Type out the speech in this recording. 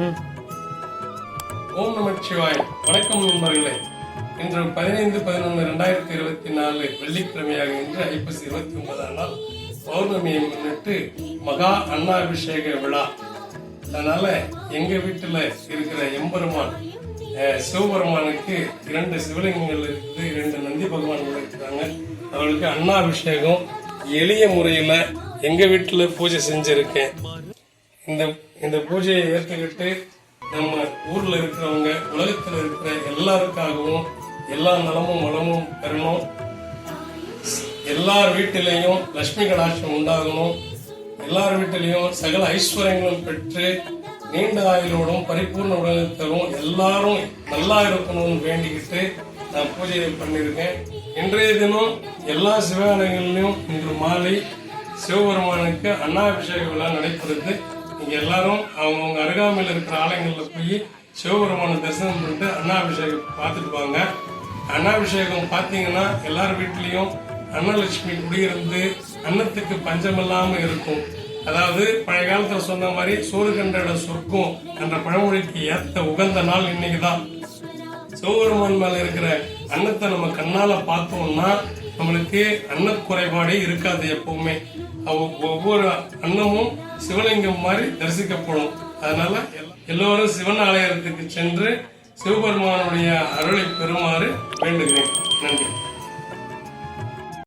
ஓம் நமச்சிவாய் வணக்கம் நண்பர்களே. இன்று பதினைந்து பதினொன்று ரெண்டாயிரத்தி இருபத்தி நாலு வெள்ளிக்கிழமையாக இன்று ஐப்பசி இருபத்தி ஒன்பதாம் நாள் பௌர்ணமியை முன்னிட்டு மகா அன்னாபிஷேக விழா. அதனால எங்க வீட்டுல இருக்கிற எம்பெருமான் சிவபெருமானுக்கு இரண்டு சிவலிங்கங்கள் இருக்குது இரண்டு நந்தி பகவான்கள் இருக்கிறாங்க. அவர்களுக்கு அன்னாபிஷேகம் எளிய முறையில எங்க வீட்டுல பூஜை செஞ்சிருக்கேன். இந்த இந்த பூஜையை ஏற்றுக்கிட்டு நம்ம ஊர்ல இருக்கிறவங்க உலகத்துல இருக்கிற எல்லாருக்காகவும் எல்லா நலமும் வளமும் பெறணும். எல்லார் வீட்டிலையும் லட்சுமி கடாட்சம் உண்டாகணும். எல்லார் வீட்டிலையும் சகல ஐஸ்வர்யங்களும் பெற்று நீண்ட ஆயுளோடும் பரிபூர்ண உடலத்தரும் எல்லாரும் நல்லா இருக்கணும்னு வேண்டிக்கிட்டு நான் பூஜையை பண்ணியிருக்கேன். இன்றைய தினம் எல்லா சிவாலயங்களிலும் இன்று மாலை சிவபெருமானுக்கு அன்னாபிஷேக விழா நடைபெறுது. நீங்க எல்லாரும் அவங்கவுங்க அருகாமையில் இருக்கிற ஆலயங்கள்ல போய் சிவபெருமான தரிசனம் பண்ணிட்டு அண்ணாபிஷேகம் பார்த்துட்டு வாங்க. அண்ணாபிஷேகம் பார்த்தீங்கன்னா எல்லார் வீட்லேயும் அன்னலட்சுமி குடியிருந்து அன்னத்துக்கு பஞ்சமில்லாம இருக்கும். அதாவது பழைய காலத்துல சொன்ன மாதிரி சோறு சொர்க்கம் என்ற பழமொழிக்கு ஏத்த உகந்த நாள் இன்னைக்கு தான் சிவபெருமான் மேல இருக்கிற அன்னத்தை நம்ம கண்ணால பார்த்தோம்னா நம்மளுக்கு அன்ன குறைபாடே இருக்காது எப்பவுமே. ஒவ்வொரு அன்னமும் சிவலிங்கம் மாதிரி தரிசிக்கப்படும். அதனால எல்லோரும் சிவன் ஆலயத்துக்கு சென்று சிவபெருமானுடைய அருளை பெறுமாறு வேண்டுகிறேன். நன்றி.